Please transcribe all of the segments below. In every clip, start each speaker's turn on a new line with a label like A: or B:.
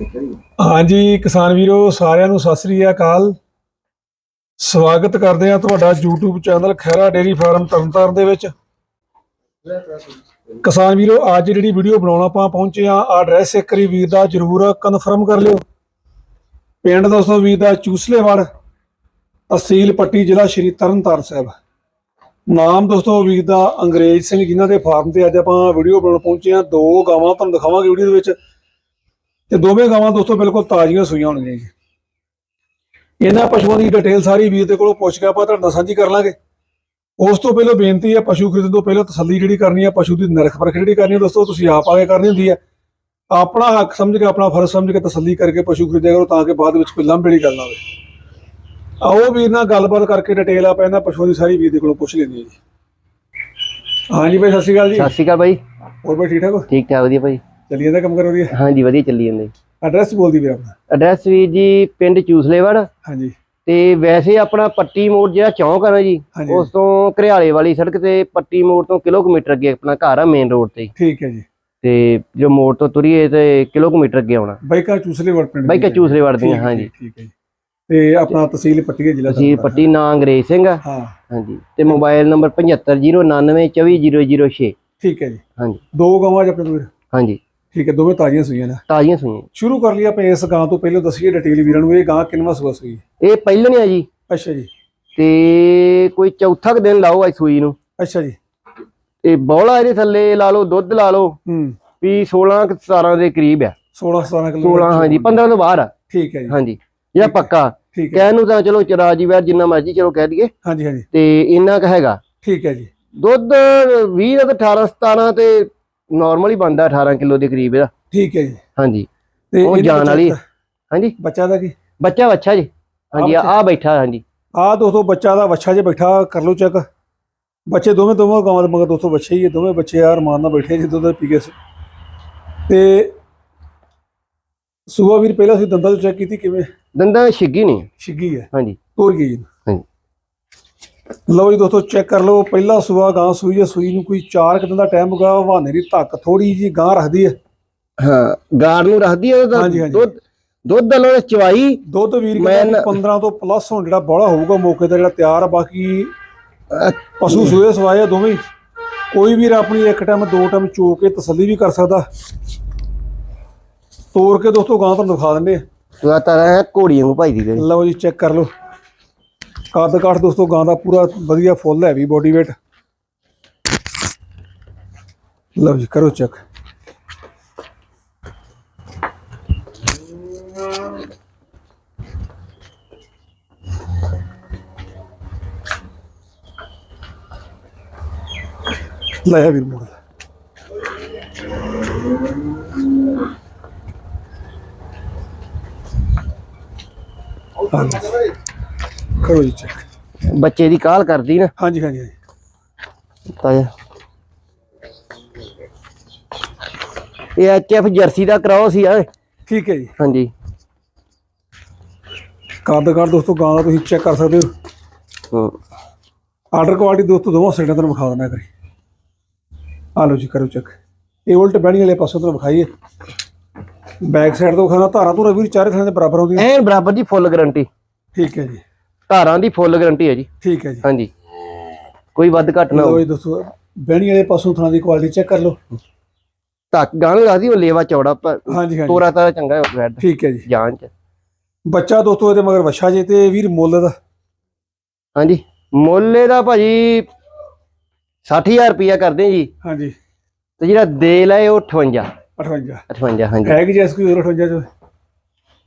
A: ਹਾਂਜੀ, ਕਿਸਾਨ ਵੀਰੋ, ਸਾਰਿਆਂ ਨੂੰ ਸਤਿ ਸ੍ਰੀ ਅਕਾਲ। ਸਵਾਗਤ ਕਰਦੇ ਆ ਤੁਹਾਡਾ YouTube channel Khaira dairy farm Tarn Taran ਦੇ ਵਿੱਚ। ਕਿਸਾਨ ਵੀਰੋ, ਅੱਜ ਜਿਹੜੀ ਵੀਡੀਓ ਬਣਾਉਣ ਆਪਾਂ ਪਹੁੰਚੇ ਆ ਐਡਰੈਸ ਇੱਕ ਵਾਰੀ ਵੀਰ ਦਾ ਜਰੂਰ ਕਨਫਰਮ ਕਰ ਲਿਓ। ਪਿੰਡ ਦੋਸਤੋ ਵੀਰ ਦਾ ਚੂਸਲੇਵੜ, ਤਹਿਸੀਲ ਪੱਟੀ, ਜ਼ਿਲ੍ਹਾ ਸ਼੍ਰੀ ਤਰਨਤਾਰਨ ਸਾਹਿਬ। ਨਾਮ ਦੋਸਤੋ ਵੀਰ ਦਾ ਅੰਗਰੇਜ਼ ਸਿੰਘ ਜਿਨ੍ਹਾਂ ਦੇ ਫਾਰਮ ਤੇ ਅੱਜ ਆਪਾਂ ਵੀਡੀਓ ਬਣਾਉਣ ਪਹੁੰਚੇ ਆ ਦੋ ਗਾਵਾਂ ਤੁਹਾਨੂੰ ਦਿਖਾਵਾਂਗੇ ਵੀਡੀਓ ਦੇ ਵਿੱਚ। ਤੇ ਦੋਵੇਂ ਗਾਵਾਂ ਦੋਸਤੋ ਬਿਲਕੁਲ ਤਾਜ਼ੀਆਂ ਸੂਈਆਂ ਹੋਣਗੀਆਂ ਜੀ। ਇਹਨਾਂ ਪਸ਼ੂਆਂ ਦੀ ਡਿਟੇਲ ਸਾਰੀ ਵੀਰ ਦੇ ਕੋਲੋਂ ਪੁੱਛ ਕੇ ਆਪਾਂ ਤੁਹਾਡੇ ਨਾਲ ਸਾਂਝੀ ਕਰ ਲਾਂਗੇ। ਉਸ ਤੋਂ ਪਹਿਲਾਂ ਬੇਨਤੀ ਹੈ ਪਸ਼ੂ ਖਰੀਦਣ ਤੋਂ ਪਹਿਲਾਂ ਤਸੱਲੀ ਜਿਹੜੀ ਕਰਨੀ ਹੈ ਪਸ਼ੂ ਦੀ ਨਰਖ ਪਰਖ ਜਿਹੜੀ ਕਰਨੀ ਹੈ ਦੋਸਤੋ ਤੁਸੀਂ ਆਪ ਆ ਕੇ ਕਰਨੀ ਹੁੰਦੀ ਹੈ। ਆਪਣਾ ਹੱਕ ਸਮਝ ਕੇ ਆਪਣਾ ਫਰਜ਼ ਸਮਝ ਕੇ ਤਸੱਲੀ ਕਰਕੇ ਪਸ਼ੂ ਖਰੀਦਿਆ ਕਰੋ ਤਾਂ ਕਿ ਬਾਅਦ ਵਿੱਚ ਕੋਈ ਲੰਬੜੀ ਗੱਲ ਨਾ ਹੋਵੇ। ਆਓ ਵੀਰ ਨਾਲ ਗੱਲਬਾਤ ਕਰਕੇ ਡਿਟੇਲ ਆਪਾਂ ਇਹਨਾਂ ਪਸ਼ੂਆਂ ਦੀ ਸਾਰੀ ਵੀਰ ਦੇ ਕੋਲੋਂ ਪੁੱਛ ਲੈਂਦੇ ਹਾਂ ਜੀ। ਹਾਂਜੀ ਭਾਈ ਸਤਿ ਸ਼੍ਰੀ ਅਕਾਲ ਜੀ।
B: ਸਤਿ ਸ਼੍ਰੀ ਅਕਾਲ ਬਾਈ।
A: ਹੋਰ ਭਾਈ ਠੀਕ ਠਾਕ ਹੋ?
B: ਠੀਕ ਠਾਕ ਵਧੀਆ ਭਾਈ
A: ਚੱਲੀ ਜਾਂਦਾ ਕੰਮ ਕਰ ਵਧੀਆ?
B: ਹਾਂਜੀ ਵਧੀਆ ਚੱਲੀ ਜਾਂਦੇ
A: ਐਡਰੈਸ ਬੋਲਦੀ ਵੀਰ ਆਪਣਾ?
B: ਐਡਰੈਸ ਵੀ ਜੀ ਪਿੰਡ ਚੂਸਲੇਵੜ।
A: ਹਾਂਜੀ।
B: ਤੇ ਵੈਸੇ ਆਪਣਾ ਪੱਟੀ ਮੋੜ ਜਿਹੜਾ ਚੌਂਕ ਆ ਨਾ ਜੀ ਉਸ ਤੋਂ ਘਰਿਆਲੇ ਵਾਲੀ ਸੜਕ ਤੇ ਪੱਟੀ ਮੋੜ ਤੋਂ ਕਿਲੋਮੀਟਰ ਅੱਗੇ ਆਪਣਾ ਘਰ ਆ ਮੇਨ ਰੋਡ ਤੇ।
A: ਠੀਕ ਹੈ ਜੀ।
B: ਤੇ ਜੋ ਮੋੜ ਤੋਂ ਤੁਰੀਏ ਤੇ ਕਿਲੋਮੀਟਰ ਅੱਗੇ ਆਉਣਾ।
A: ਬਾਈਕਾ ਚੂਸਲੇ ਵੜ ਪਿੰਡ
B: ਬਾਈਕਾ
A: ਦੀ ਹੈ।
B: ਚੂਸਲੇ ਵੜਦੀਆਂ
A: ਠੀਕ ਹੈ,
B: ਹਾਂਜੀ।
A: ਠੀਕ ਹੈ ਜੀ। ਤੇ ਆਪਣਾ ਤਹਿਸੀਲ ਪੱਟੀ ਹੈ ਜ਼ਿਲ੍ਹਾ ਤਰਨਤਾਰਨ।
B: ਪੱਟੀ ਨਾਂ ਅੰਗਰੇਜ਼ ਸਿੰਘ ਆ।
A: ਹਾਂ।
B: ਹਾਂਜੀ। ਤੇ ਮੋਬਾਈਲ ਨੰਬਰ 7509924006
A: ਠੀਕ ਹੈ ਜੀ।
B: ਹਾਂਜੀ।
A: ਦੋ ਗਾਵਾਂ ਜੀ ਕੋਲ।
B: ਹਾਂਜੀ।
A: ਠੀਕ ਹੈ ਦੋਵੇਂ ਤਾਜ਼ੀਆਂ ਸੂਈਆਂ ਨੇ।
B: ਤਾਜ਼ੀਆਂ ਸੁਣੀਆਂ
A: ਸ਼ੁਰੂ ਕਰ ਲਈ ਆਪਾਂ ਇਸ ਗਾਂ ਤੋਂ ਪਹਿਲਾਂ ਦੱਸੀਏ ਡਿਟੇਲ ਵੀਰਾਂ ਨੂੰ ਇਹ ਗਾਂ ਕਿੰਨਵਾ ਸੂਆ ਸੂਈ?
B: ਇਹ ਪਹਿਲਣ ਆ ਜੀ।
A: ਅੱਛਾ ਜੀ।
B: ਤੇ ਕੋਈ ਚੌਥਾ ਕੁ ਦਿਨ ਲਾਓ ਅੱਜ ਸੂਈ ਨੂੰ।
A: ਅੱਛਾ ਜੀ।
B: ਤੇ ਬੌਲਾ ਇਹਦੇ ਥੱਲੇ ਲਾ ਲਓ ਦੁੱਧ ਲਾ ਲਓ।
A: ਹੂੰ।
B: ਵੀ 16 ਕੁ 17 ਦੇ ਕਰੀਬ ਆ।
A: 16 17 ਕਿਲੋ
B: 16 ਹਾਂਜੀ 15 ਤੋਂ ਬਾਹਰ ਆ।
A: ਠੀਕ ਹੈ ਜੀ।
B: ਹਾਂਜੀ ਜਿਹੜਾ ਪੱਕਾ। ਕਹਿਣ ਨੂੰ ਤਾਂ ਚਲੋ ਚਰਾਜੀ ਵੈਰ ਜਿੰਨਾ ਮਰਜ਼ੀ ਚਲੋ ਕਹਿ ਦਈਏ।
A: ਹਾਂਜੀ ਹਾਂਜੀ।
B: ਤੇ ਇੰਨਾ ਕ ਹੈਗਾ।
A: ਠੀਕ ਹੈ ਜੀ।
B: ਦੁੱਧ 20 ਤੇ 18 17 ਤੇ ਨਾਰਮਲ ਹੀ ਬੰਦਾ 18 ਕਿਲੋ ਦੇ ਕਰੀਬ ਇਹਦਾ।
A: ਠੀਕ ਹੈ ਜੀ।
B: ਹਾਂਜੀ।
A: ਤੇ
B: ਉਹ
A: ਇਹਦੇ
B: ਵਾਲੀ ਹਾਂਜੀ।
A: ਬੱਚਾ ਦਾ ਕੀ?
B: ਬੱਚਾ ਵੱਛਾ ਜੀ। ਹਾਂਜੀ? ਆ ਬੈਠਾ ਹਾਂਜੀ।
A: ਆ ਦੋਸਤੋ ਬੱਚਾ ਦਾ ਬੱਚਾ ਜੇ ਬੈਠਾ ਕਰ ਲਓ ਚੈੱਕ। ਬੱਚੇ ਦੋਵੇਂ ਦੋਵੇਂ ਗਾਵਾਂ ਦੇ ਮਗਰ ਦੋਸਤੋ ਬੱਚੇ ਹੀ ਹੈ ਦੋਵੇਂ ਬੱਚੇ ਯਾਰ ਮਾਨ ਨਾਲ ਬੈਠੇ ਜਿੱਦੋਂ ਦਾ ਪੀ ਕੇ ਸ- ਤੇ ਸੁਬਾ ਵੀਰ ਪਹਿਲਾਂ ਸੀ ਦੰਦਾਂ ਤੋਂ ਚੈੱਕ ਕੀਤੀ ਕਿਵੇਂ?
B: ਦੰਦਾਂ ਛਿੱਗੀ ਨਹੀਂ।
A: ਛਿੱਗੀ ਹੈ।
B: ਹਾਂਜੀ।
A: ਤੋਰ ਗਈ ਜੀ। ਲਓ ਜੀ ਦੋਸਤੋ ਚੈੱਕ ਕਰ ਲਓ ਪਹਿਲਾ ਸੁਬਾ ਗਾਂ ਸੂਈ ਹੈ ਸੂਈ ਨੂੰ ਕੋਈ 4 ਦਿਨ ਦਾ ਟਾਈਮ ਹੋਗਾ ਹਵਾਨੇ ਦੀ ਧੱਕ ਥੋੜੀ ਜੀ ਗਾਂ ਰੱਖਦੀ ਹੈ
B: ਹਾਂ ਗਾਰ ਨੂੰ ਰੱਖਦੀ ਹੈ ਉਹਦਾ
A: ਹਾਂਜੀ, ਹਾਂਜੀ।
B: ਦੁੱਧ ਦੁੱਧ ਵਾਲਾ ਚਵਾਈ
A: ਦੁੱਧ ਵੀਰ
B: ਮੈਂ
A: ਕਹਿੰਦਾ
B: ਨਾ-
A: 15 ਤੋਂ ਪਲੱਸ ਹੁਣ ਜਿਹੜਾ ਬੋਲਾ ਹੋਊਗਾ ਮੌਕੇ ਤੇ ਜਿਹੜਾ ਤਿਆਰ ਆ ਬਾਕੀ ਪਸ਼ੂ ਸੂਏ ਸਵਾਏ ਆ ਦੋਵੇਂ ਹੀ। ਕੋਈ ਵੀਰ ਆਪਣੀ ਇੱਕ ਟਾਈਮ ਦੋ ਟਾਈਮ ਚੋ ਕੇ ਤਸੱਲੀ ਵੀ ਕਰ ਸਕਦਾ ਤੋੜ ਕੇ ਦੋਸਤੋ ਗਾਂ ਤੁਹਾਨੂੰ ਦਿਖਾ ਦਿੰਦੇ ਆ।
B: ਤੂੰ ਤਾਂ ਹੈ ਘੋੜੀਆਂ ਨੂੰ ਭਾਈ ਦੀ ਤੇਰੀ।
A: ਲਓ ਜੀ ਚੈੱਕ ਕਰ ਲਓ ਕੱਦ ਕਾਠ ਦੋਸਤੋ, ਗਾਂ ਦਾ ਪੂਰਾ ਵਧੀਆ ਫੁੱਲ ਹੈ ਵੀ ਬੋਡੀ weight ਲਓ ਜੀ, ਕਰੋ ਚੈੱਕ ਲੈ ਵੀਰ ਮੋੜ। ਹਾਂਜੀ। ਕਰੋ ਜੀ ਚੈੱਕ
B: ਬੱਚੇ ਦੀ ਕਾਲ ਕਰਦੀ ਨਾ।
A: ਹਾਂਜੀ ਹਾਂਜੀ ਹਾਂਜੀ।
B: ਤਾਇਆ ਇਹ ਐਚਐਫ ਜਰਸੀ ਦਾ ਕਰਾਓ ਸੀ ਆ
A: ਠੀਕ ਹੈ ਜੀ।
B: ਹਾਂਜੀ।
A: ਕੱਦ ਕਾਠ ਦੋਸਤੋ ਗਾਂ ਦਾ ਤੁਸੀਂ ਚੈੱਕ ਕਰ ਸਕਦੇ ਹੋ। ਆਰਡਰ ਕੁਆਲਿਟੀ ਦੋਸਤੋ ਦੋਵਾਂ ਸਾਈਡਾਂ ਤੋਂ ਵਿਖਾ ਦਿੰਦਾ ਕਰੀ। ਆ ਲਓ ਜੀ ਕਰੋ ਚੈੱਕ ਇਹ ਉਲਟ ਬਹਿਣੀ ਵਾਲੇ ਪਾਸੋਂ ਤੋਂ ਵਿਖਾਈਏ। ਬੈਕ ਸਾਈਡ ਤੋਂ ਖਾਣਾ ਧਾਰਾਂ ਧੂਰਾ ਵੀਰ ਚਾਰੇ ਥਾਂ ਦੇ ਬਰਾਬਰ ਆਉਂਦੀਆਂ।
B: ਐਨ ਬਰਾਬਰ ਦੀ ਫੁੱਲ ਗਾਰੰਟੀ
A: ਠੀਕ ਹੈ ਜੀ।
B: ਧਾਰਾਂ ਦੀ ਫੁੱਲ ਗਾਰੰਟੀ ਹੈ ਜੀ।
A: ਠੀਕ ਹੈ ਜੀ।
B: ਹਾਂਜੀ। ਕੋਈ ਵੱਧ ਘੱਟ ਨਾ ਹੋਵੇ।
A: ਜੀ ਦੋਸਤੋ ਬਹਿਣੀ ਵਾਲੇ ਪਾਸੋਂ ਥਾਂ ਦੀ ਕੁਆਲਿਟੀ ਚੈੱਕ ਕਰ ਲਓ।
B: ਧੱਕ ਗਾਂ ਲੱਗਦੀ ਉਹ ਲੇਵਾ ਚੌੜਾ ਪਰ
A: ਹਾਂਜੀ ਹਾਂਜੀ।
B: ਤੋਰਾ ਤਾਰਾ ਚੰਗਾ ਬੈਡ
A: ਠੀਕ ਹੈ ਜੀ।
B: ਜਾਨ ਚ।
A: ਬੱਚਾ ਦੋਸਤੋ ਇਹਦੇ ਮਗਰ ਵਛਾ ਜੇ ਤੇ ਵੀਰ ਮੁੱਲ ਦਾ।
B: ਹਾਂਜੀ। ਮੁੱਲੇ ਦਾ ਭਾਜੀ 60000 ਰੁਪਿਆ ਕਰਦੇ ਜੀ।
A: ਹਾਂਜੀ।
B: ਤੇ ਜਿਹੜਾ ਦੇ ਲਏ ਉਹ 58
A: 58
B: 58 ਹਾਂਜੀ।
A: ਹੈ ਕਿ ਜੈਸ ਕੋਈ ਹੋਰ 58 ਚ?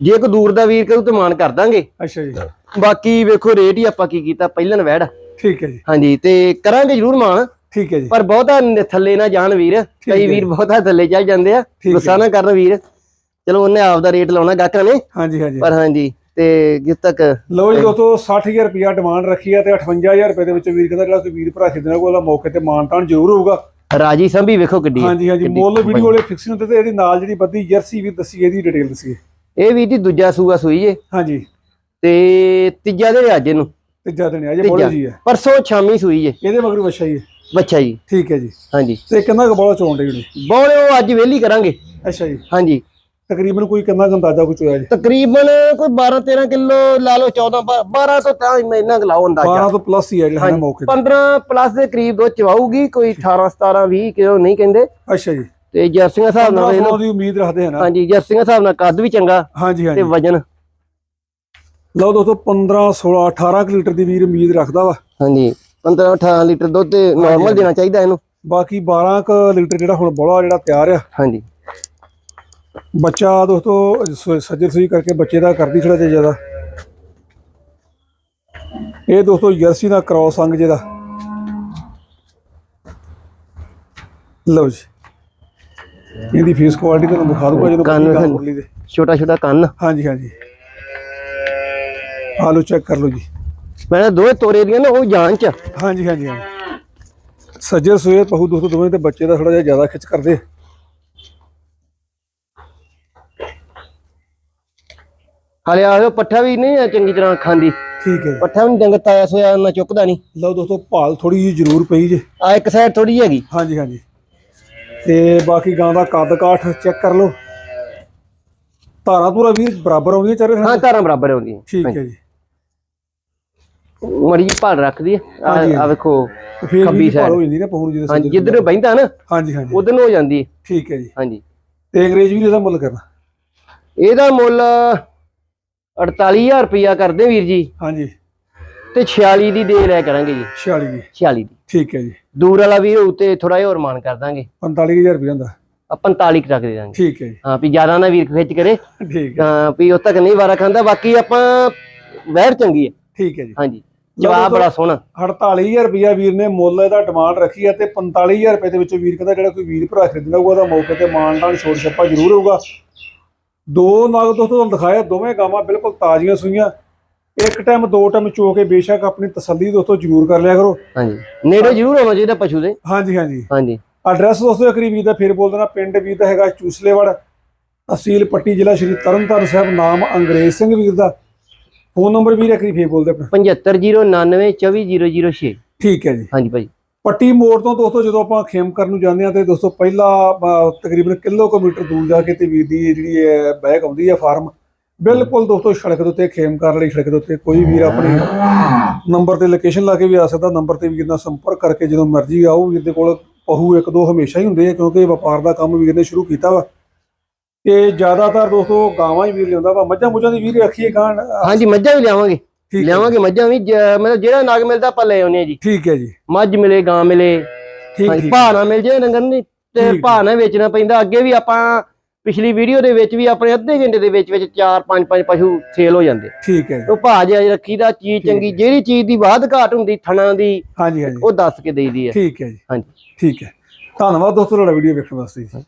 B: ਜੇ ਕੋ ਦੂਰ ਦਾ ਵੀਰ ਕਰੂ ਤੇ ਮਾਨ ਕਰ ਦਾਂਗੇ।
A: ਅੱਛਾ ਜੀ।
B: ਬਾਕੀ ਵੇਖੋ ਰੇਟ ਹੀ ਆਪਾਂ ਕੀ ਕੀਤਾ ਪਹਿਲਨ ਵੈੜ
A: ਠੀਕ ਹੈ ਜੀ।
B: ਹਾਂਜੀ ਤੇ ਕਰਾਂਗੇ ਜਰੂਰ ਮਾਨ
A: ਠੀਕ ਹੈ ਜੀ।
B: ਪਰ ਬਹੁਤਾ ਥੱਲੇ ਨਾ ਜਾਣ ਵੀਰ। ਕਈ। ਵੀਰ ਬਹੁਤਾ ਥੱਲੇ ਚੱਲ ਜਾਂਦੇ ਆ। ਗੁੱਸਾ ਨਾ ਕਰਨ ਵੀਰ। ਚਲੋ ਉਹਨੇ ਆਪ ਦਾ ਰੇਟ ਲਾਉਣਾ ਗਾਹਕਾਂ ਨੇ।
A: ਹਾਂਜੀ ਹਾਂਜੀ।
B: ਪਰ ਹਾਂਜੀ ਤੇ ਜਿੱਦ ਤੱਕ
A: ਲਓ ਜੀ ਦੋਸਤੋ 60000 ਰੁਪਿਆ ਡਿਮਾਂਡ ਰੱਖੀ ਆ ਤੇ 58000 ਰੁਪਏ ਦੇ ਵਿੱਚ ਵੀਰ ਕਹਿੰਦਾ ਜਿਹੜਾ ਕੋਈ ਵੀਰ ਭਰਾ ਖਰੀਦਣਾ ਕੋਲ ਮੌਕੇ ਤੇ ਮਾਨਤਾਨ ਜ਼ਰੂਰ ਹੋਊਗਾ।
B: ਰਾਜੀ ਸੰਭੀ ਵੇਖੋ ਕਿੱਡੀ ਹੈ।
A: ਹਾਂਜੀ ਹਾਂਜੀ। ਮੁੱਲ ਵੀਡੀਓ ਵਾਲੇ ਫਿਕਸ ਹੁੰਦੇ ਤੇ ਇਹਦੀ ਨਾਲ ਜਿਹੜੀ ਬੱਦੀ ਜਰਸੀ ਵੀ ਦੱਸੀ ਇਹਦੀ ਡਿਟੇਲ ਦੱਸੀਏ।
B: ਇਹ ਵੀਰ ਦੀ ਦੂਜਾ ਸੂਆ ਸੂਈ
A: ਹਾਂਜੀ।
B: ਤੇ ਤੀਜਾ ਦੇ ਅੱਜ ਨੂੰ
A: ਤੀਜਾ ਦਿਨ ਅਜੇ। ਬੋਲੇ ਜੀ ਹੈ
B: ਪਰਸੋਂ ਸ਼ਾਮੀ ਸੂਈ ਜੇ।
A: ਇਹਦੇ ਮਗਰ ਹੀ ਹੈ
B: ਬੱਚਾ ਜੀ।
A: ਠੀਕ ਹੈ ਜੀ।
B: ਹਾਂਜੀ।
A: ਤੇ ਕਿੰਨਾ ਕੁ ਬੋਲਾ ਚੋਣ ਜਿਹੜੇ
B: ਬੌਲੇ ਉਹ ਅੱਜ ਵੇਲੀ ਕਰਾਂਗੇ।
A: ਅੱਛਾ ਜੀ।
B: ਹਾਂਜੀ।
A: ਤਕਰੀਬਨ ਕੋਈ ਕਿੰਨਾ ਕੁ ਅੰਦਾਜ਼ਾ ਕੁ ਚੋਇਆ ਜੀ?
B: ਤਕਰੀਬਨ ਕੋਈ 12 13 ਕਿਲੋ ਲਾ ਲਓ 14 12 ਤੋਂ ਤਾਂ ਇੰਨਾ ਕੁ ਲਾਓ ਅੰਦਾਜ਼ਾ।
A: 12 ਤੋਂ ਪਲੱਸ ਹੀ ਹੈ ਜਿਹੜਾ ਹੈ ਮੌਕੇ ਤੇ।
B: 15 ਪਲੱਸ ਦੇ ਕਰੀਬ ਉਹ ਚਵਾਊਗੀ ਕੋਈ 18 17 20 ਕਿਲੋ ਨਹੀਂ ਕਹਿੰਦੇ।
A: ਅੱਛਾ ਜੀ।
B: ਤੇ ਜਰਸੀਆਂ ਹਿਸਾਬ ਨਾਲ
A: 15
B: ਵੇਖ ਲਓ।
A: 16 ਦੀ ਉਮੀਦ ਰੱਖਦੇ ਹਨ
B: ਹਾਂਜੀ ਜਰਸੀਆਂ ਹਿਸਾਬ ਨਾਲ ਕੱਦ ਵੀ ਚੰਗਾ
A: ਹਾਂਜੀ
B: ਤੇ
A: ਹਾਂਜੀ
B: ਵਜਨ।
A: ਲਓ ਦੋਸਤੋ 15 16 18 ਕੁ ਲੀਟਰ ਦੀ ਵੀਰ ਉਮੀਦ ਰੱਖਦਾ ਵਾ।
B: ਹਾਂਜੀ 15 18 ਲੀਟਰ ਦੁੱਧ ਤੇ ਨਾਰਮਲ ਦੇਣਾ ਚਾਹੀਦਾ ਇਹਨੂੰ।
A: ਬਾਕੀ 12 ਕੁ ਲੀਟਰ ਜਿਹੜਾ ਹੁਣ ਬੋਲਾ ਜਿਹੜਾ ਤਿਆਰ ਆ।
B: ਹਾਂਜੀ।
A: ਬੱਚਾ ਦੋਸਤੋ ਸ- ਸੱਜਰ ਸੂਈ ਕਰਕੇ ਬੱਚੇ ਦਾ ਕਰਦੀ ਥੋੜਾ ਜਿਹਾ ਜ਼ਿਆਦਾ। ਇਹ ਦੋਸਤੋ ਜਰਸੀ ਦਾ ਕ੍ਰਾਸ ਅੰਗ ਜਿਹਦਾ। ਲਓ ਜੀ। ਇਹਦੀ ਫੇਸ ਕੁਆਲਿਟੀ ਤੁਹਾਨੂੰ ਦਿਖਾ ਦੂੰਗਾ ਜਦੋਂ
B: ਕੰਨ ਛੋਟਾ ਛੋਟਾ ਕੰਨ।
A: ਹਾਂਜੀ ਹਾਂਜੀ। ਆ ਚੈੱਕ ਕਰ ਲਓ ਜੀ।
B: ਮੈਂ ਕਿਹਾ ਦੋਵੇਂ ਤੋਰੇ ਦੀਆਂ ਨਾ ਉਹ ਜਾਨ ਚ।
A: ਹਾਂਜੀ ਹਾਂਜੀ ਹਾਂਜੀ। ਸੱਜਰ ਸੂਏ ਪਹੂ ਦੋਸਤੋ ਦੋਵੇਂ ਤੇ ਬੱਚੇ ਦਾ ਥੋੜਾ ਜਿਹਾ ਜ਼ਿਆਦਾ ਖਿੱਚ ਕਰਦੇ।
B: ਹਲੇ ਆਹੋ ਪੱਠਾ ਵੀ ਨਹੀਂ ਆ ਚੰਗੀ ਤਰ੍ਹਾਂ ਖਾਂਦੀ।
A: ਠੀਕ ਹੈ ਜੀ।
B: ਪੱਠਾ ਵੀ ਨਹੀਂ ਡੰਗਰ ਤਾਇਆ ਸੋਇਆ ਨਾ ਚੁੱਕਦਾ ਨਹੀਂ
A: ਲਓ ਦੋਸਤੋ ਭਾਲ ਥੋੜੀ ਜਿਹੀ ਜ਼ਰੂਰ ਪਈ ਜੇ।
B: ਆ ਇੱਕ ਸਾਈਡ ਥੋੜੀ ਹੈਗੀ।
A: ਹਾਂਜੀ ਹਾਂਜੀ। ਤੇ ਬਾਕੀ ਗਾਂ ਦਾ ਕੱਦ ਕਾਠ ਚੈੱਕ ਕਰ ਲਓ। ਧਾਰਾਂ ਪੂਰਾ ਵੀਰ ਬਰਾਬਰ ਆਉਂਦੀਆਂ ਚਾਰੇ ਥਾਂ
B: ਹਾਂ ਧਾਰਾਂ ਬਰਾਬਰ ਆਉਂਦੀ
A: ਠੀਕ ਹੈ ਜੀ।
B: ਮੜੀ ਭਾਲ ਰੱਖਦੀ ਆ।
A: ਹਾਂਜੀ,
B: ਆ
A: ਹਾਂਜੀ।
B: ਵੇਖੋ
A: ਫੇਰ
B: ਖੱਬੀ।
A: ਹੋ ਜਾਂਦੀ ਨਾ ਪਹੂ ਜਿਹਦੇ
B: ਹਾਂਜੀ ਜਿੱਧਰ ਬੈਂਦਾ ਨਾ
A: ਹਾਂਜੀ ਹਾਂਜੀ।
B: ਉਧਰ ਨੂੰ ਹੋ ਜਾਂਦੀ ਹੈ।
A: ਠੀਕ ਹੈ ਜੀ।
B: ਹਾਂਜੀ।
A: ਤੇ ਅੰਗਰੇਜ਼ ਵੀ ਇਹਦਾ ਮੁੱਲ ਕਰਨਾ।
B: ਇਹਦਾ ਮੁੱਲ 48000 ਰੁਪਇਆ ਕਰਦੇ ਵੀਰ ਜੀ।
A: ਹਾਂਜੀ।
B: ਤੇ 46 ਦੀ ਦੇ ਲਿਆ ਕਰਾਂਗੇ ਜੀ।
A: 46 ਜੀ
B: 46 ਦੀ।
A: ਠੀਕ ਹੈ ਜੀ।
B: ਦੂਰ ਵਾਲਾ ਵੀ ਹੋਊ ਤੇ ਥੋੜਾ ਜਿਹਾ ਹੋਰ ਮਾਨ ਕਰ ਦਾਂਗੇ।
A: 45000 ਰੁਪਏ ਹੁੰਦਾ।
B: ਆ 45 ਕੁ ਤੱਕ ਦੇ ਦਾਂਗੇ।
A: ਠੀਕ ਹੈ ਜੀ।
B: ਹਾਂ ਵੀ ਜ਼ਿਆਦਾ ਨਾ ਵੀਰ ਖਿੱਚ ਕਰੇ।
A: ਠੀਕ ਹੈ।
B: ਹਾਂ ਵੀ ਉਹ ਤੱਕ ਨਹੀਂ ਵਾਰਾ ਖਾਂਦਾ ਬਾਕੀ ਆਪਾਂ ਵਹਿਰ ਚੰਗੀ ਹੈ।
A: ਠੀਕ ਹੈ ਜੀ।
B: ਹਾਂਜੀ। ਜਵਾਬ ਬੜਾ ਸੋਹਣਾ।
A: 48000 ਰੁਪਇਆ ਵੀਰ ਨੇ ਮੁੱਲ ਇਹਦਾ ਡਿਮਾਂਡ ਰੱਖੀ ਹੈ ਤੇ 45000 ਰੁਪਏ ਦੇ ਵਿੱਚੋਂ ਵੀਰ ਕਹਿੰਦਾ ਜਿਹੜਾ ਕੋਈ ਵੀਰ ਭਰਾ ਖਰੀਦਣਾ ਹੋਊਗਾ ਉਹਦਾ ਮੌਕੇ ਤੇ ਮਾਨਦਾਨ ਛੋੜ ਛੱਪਾ ਜ਼ਰੂਰ ਹੋਊਗਾ। ਦੋ ਨਗ ਦੋਸਤੋ ਤੁਹਾਨੂੰ ਦਿਖਾਇਆ ਦੋਵੇਂ ਗਾਵਾਂ ਬਿਲਕੁਲ ਤਾਜ਼ੀਆਂ ਸੂਈਆਂ। ਇੱਕ ਟਾਈਮ ਦੋ ਟਾਈਮ ਚੋ ਕੇ ਬੇਸ਼ੱਕ ਆਪਣੀ ਤਸੱਲੀ ਦੋਸਤੋ ਜ਼ਰੂਰ ਕਰ ਲਿਆ ਕਰੋ।
B: ਹਾਂਜੀ। ਨੇੜੇ ਜ਼ਰੂਰ ਹੋਣਾ ਚਾਹੀਦਾ ਪਸ਼ੂ ਦੇ।
A: ਹਾਂਜੀ ਹਾਂਜੀ।
B: ਹਾਂਜੀ।
A: ਐਡਰੈਸ ਦੋਸਤੋ ਇੱਕ ਵਾਰੀ ਦਾ ਫਿਰ ਬੋਲ ਦੇਣਾ ਪਿੰਡ ਵੀਰ ਦਾ ਹੈਗਾ ਚੂਸਲੇਵੜ ਤਹਿਸੀਲ ਪੱਟੀ ਜ਼ਿਲ੍ਹਾ ਸ਼੍ਰੀ ਤਰਨਤਾਰਨ ਸਾਹਿਬ ਨਾਮ ਅੰਗਰੇਜ਼ ਸਿੰਘ ਵੀਰ ਦਾ। ਫੋਨ ਨੰਬਰ ਵੀਰ ਇੱਕ ਵਾਰੀ ਫੇਰ ਬੋਲਦੇ ਆਪਣਾ।
B: 7509924006
A: ਠੀਕ ਹੈ ਜੀ।
B: ਹਾਂਜੀ ਭਾਈ।
A: ਪੱਟੀ ਮੋੜ ਤੋਂ ਦੋਸਤੋ ਜਦੋਂ ਆਪਾਂ ਖੇਮਕਰ ਨੂੰ ਜਾਂਦੇ ਆ ਤੇ ਦੋਸਤੋ ਪਹਿਲਾ ਤਕਰੀਬਨ ਕਿਲੋਮੀਟਰ ਦੂਰ ਜਾ ਕੇ ਤੇ ਵੀਰ ਦੀ ਜਿਹੜੀ ਹੈ ਬੈਕ ਆਉਂਦੀ ਹੈ ਫਾਰਮ ਬਿਲਕੁਲ ਦੋਸਤੋ ਸੜਕ ਦੇ ਉੱਤੇ ਖੇਮਕਰ ਵਾਲੀ ਸੜਕ ਦੇ ਉੱਤੇ ਕੋਈ ਵੀਰ ਆਪਣੇ ਨੰਬਰ ਤੇ ਲੋਕੇਸ਼ਨ ਲਾ ਕੇ ਵੀ ਆ ਸਕਦਾ ਨੰਬਰ ਤੇ ਵੀਰ ਨਾਲ ਸੰਪਰਕ ਕਰਕੇ ਜਦੋਂ ਮਰਜ਼ੀ ਆਓ ਵੀਰ ਦੇ ਕੋਲ ਪਹੂ ਇੱਕ ਦੋ ਹਮੇਸ਼ਾ ਹੀ ਹੁੰਦੇ ਆ ਕਿਉਂਕਿ ਵਪਾਰ ਦਾ ਕੰਮ ਵੀਰ ਨੇ ਸ਼ੁਰੂ ਕੀਤਾ ਵਾ। ਤੇ ਜ਼ਿਆਦਾਤਰ ਦੋਸਤੋ ਗਾਵਾਂ ਹੀ ਵੀਰ ਲਿਆਉਂਦਾ ਵਾ ਮੱਝਾਂ ਮੁੱਝਾਂ ਦੀ ਵੀਰ ਰੱਖੀਏ ਗਾਂ
B: ਹਾਂਜੀ ਮੱਝਾਂ ਵੀ ਲਿਆਵਾਂਗੇ। ਲਿਆਵਾਂਗੇ ਮੱਝਾਂ ਵੀ ਜ- ਮਤਲਬ ਜਿਹੜਾ ਨਾਗ ਮਿਲਦਾ ਆਪਾਂ ਲੈ ਆਉਨੇ ਆ ਜੀ।
A: ਠੀਕ ਹੈ ਜੀ।
B: ਮੱਝ ਮਿਲੇ ਗਾਂ ਮਿਲੇ
A: ਠੀਕ
B: ਹਾਂਜੀ
A: ਠੀਕ।
B: ਭਾਅ ਨਾ ਮਿਲ ਜੇ ਡੰਗਰ ਨਹੀਂ ਤੇ
A: ਠੀਕ,
B: ਭਾਅ ਨਾ ਵੇਚਣਾ ਪੈਂਦਾ। ਅੱਗੇ ਵੀ ਆਪਾਂ ਪਿਛਲੀ ਵੀਡੀਓ ਦੇ ਵਿੱਚ ਵੀ ਆਪਣੇ ਅੱਧੇ ਘੰਟੇ ਦੇ ਵਿੱਚ ਵਿੱਚ 4 5 5 ਪਸ਼ੂ ਸੇਲ ਹੋ ਜਾਂਦੇ।
A: ਠੀਕ ਹੈ ਜੀ।
B: ਉਹ ਭਾਅ ਜੇ ਰੱਖੀਦਾ ਚੀਜ਼ ਚੰਗੀ ਜਿਹੜੀ ਚੀਜ਼ ਦੀ ਬਾਦ ਘਾਟ ਹੁੰਦੀ ਥਣਾ ਦੀ
A: ਹਾਂਜੀ ਹਾਂਜੀ।
B: ਉਹ ਦੱਸ ਕੇ ਦੇਈਦੀ ਹੈ।
A: ਠੀਕ ਹੈ ਜੀ।
B: ਹਾਂਜੀ।
A: ਠੀਕ ਹੈ। ਧੰਨਵਾਦ ਦੋਸਤੋ ਤੁਹਾਡਾ ਵੀਡੀਓ ਵੇਖਣ ਵਾਸਤੇ ਜੀ।